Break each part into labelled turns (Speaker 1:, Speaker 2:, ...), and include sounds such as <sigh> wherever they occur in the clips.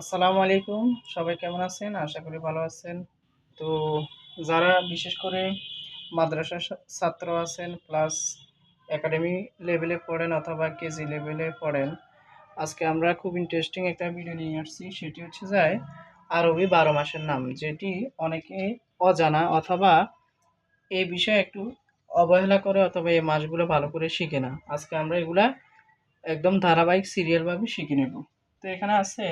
Speaker 1: আসসালামু আলাইকুম। সবাই কেমন আছেন? আশা করি ভালো আছেন। তো যারা বিশেষ করে মাদ্রাসা ছাত্র আছেন প্লাস একাডেমি লেভেলে পড়েন অথবা কেজি লেভেলে পড়েন, আজকে আমরা খুব ইন্টারেস্টিং একটা ভিডিও নিয়ে আসছি। সেটি হচ্ছে যায় আরবি বারো মাসের নাম, যেটি অনেকে অজানা অথবা এই বিষয়ে একটু অবহেলা করে অথবা এই মাসগুলো ভালো করে শিখে না। আজকে আমরা এগুলা একদম ধারাবাহিক সিরিয়ালভাবে শিখে নেব। তো এখানে আছে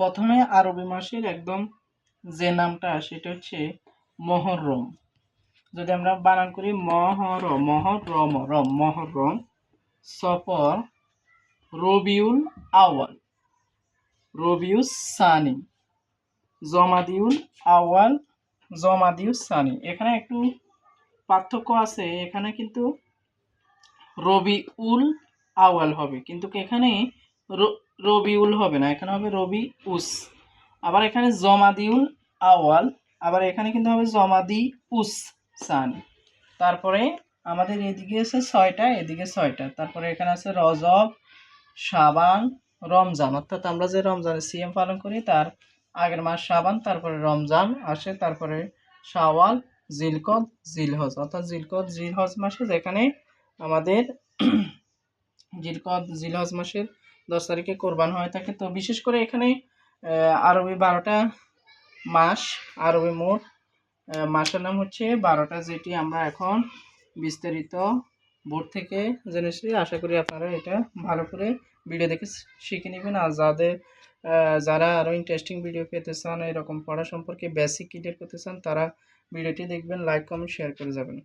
Speaker 1: প্রথমে আরবি মাসের একদম যে নামটা, সেটা হচ্ছে মহরম। যদি আমরা বানান করি মহরম মহরম, রম, মহরম, সফর, রবিউল আওয়াল রবিউস সানি, জমাদিউল আওয়াল জমাদিউস সানি। এখানে একটু পার্থক্য আছে, এখানে কিন্তু রবিউল আওয়াল হবে। কিন্তু এখানে রবিউল হবে না, এখানে হবে রবি উস আবার এখানে জমাদিউল আওয়াল, আবার এখানে কিন্তু হবে জমাদি উস সান। তারপরে আমাদের এদিকে আছে ছয়টা, এদিকে ছয়টা। তারপরে এখানে আছে রজব সাবান রমজান। অর্থাৎ আমরা যে রমজানের সিএম পালন করি, তার আগের মাস সাবান তারপরে রমজান আসে, তারপরে শাওয়াল, জিলকদ, জিলহজ। অর্থাৎ জিলকদ, জিলহজ মাসে যেখানে আমাদের <clears throat> জিলকদ, জিলহজ মাসের দশ তারিখে কোরবান হয়ে থাকে। তো বিশেষ করে এখানে আরবি বারোটা মাস, আরবি মোট মাসের নাম হচ্ছে বারোটা, যেটি আমরা এখন বিস্তারিত বোর্ড থেকে জেনেছি আশা করি আপনারা এটা ভালো করে ভিডিও দেখে শিখে নেবেন। আর যাদের যারা আরও ইন্টারেস্টিং ভিডিও পেতে চান, এরকম পড়া সম্পর্কে বেসিক ক্লিয়ার করতে চান, তারা ভিডিওটি দেখবেন লাইক কমেন্ট শেয়ার করে যাবেন।